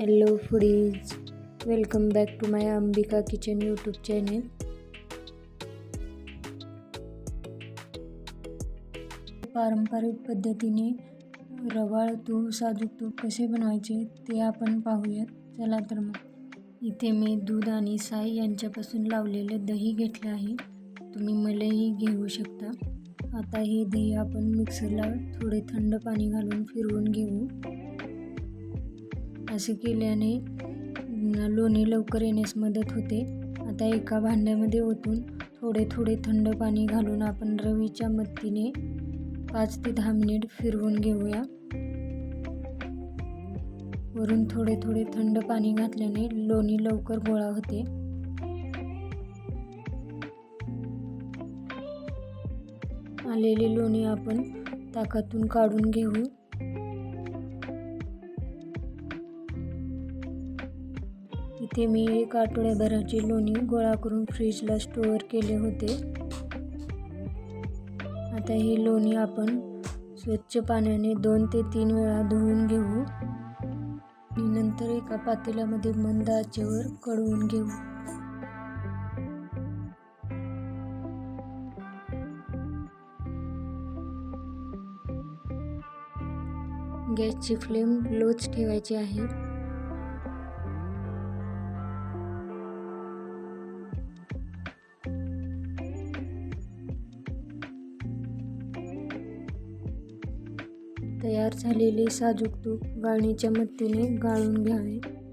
Hello foodies welcome back to my Ambika kitchen YouTube channel पारंपरिक पद्धतीने रवाळ तूप साजूक तूप कसे बनवायचे ते आपण पाहूयात. चला तर मग. इथे मी दूध आणि साई यांच्यापासून लावलेले दही घेतले आहे. तुम्ही मलई घेऊ शकता. आता हे दही आपण मिक्सरला थोडे थंड पाणी घालून फिरवून घेऊ. असे केल्याने लोणी लवकर येण्यास मदत होते. आता एका भांड्यामध्ये ओतून थोडे थोडे थंड पाणी घालून आपण रवीच्या मदतीने पाच ते दहा मिनिट फिरवून घेऊया. वरून थोडे थोडे थंड पाणी घातल्याने लोणी लवकर गोळा होते. आलेली लोणी आपण ताकातून काढून घेऊ. इथे मी एक आठवड्याभराची लोणी गोळा करून फ्रीजला स्टोअर केले होते. आता ही लोणी आपण स्वच्छ पाण्याने दोन ते तीन वेळा धुवून घेऊ. आणि नंतर एका पातेल्यामध्ये मंद आचेवर कढवून घेऊ. गॅसची फ्लेम लोच ठेवायची आहे. तयार झालेले साजूक तूप गाळणीच्या मदतीने गाळून घ्यावे.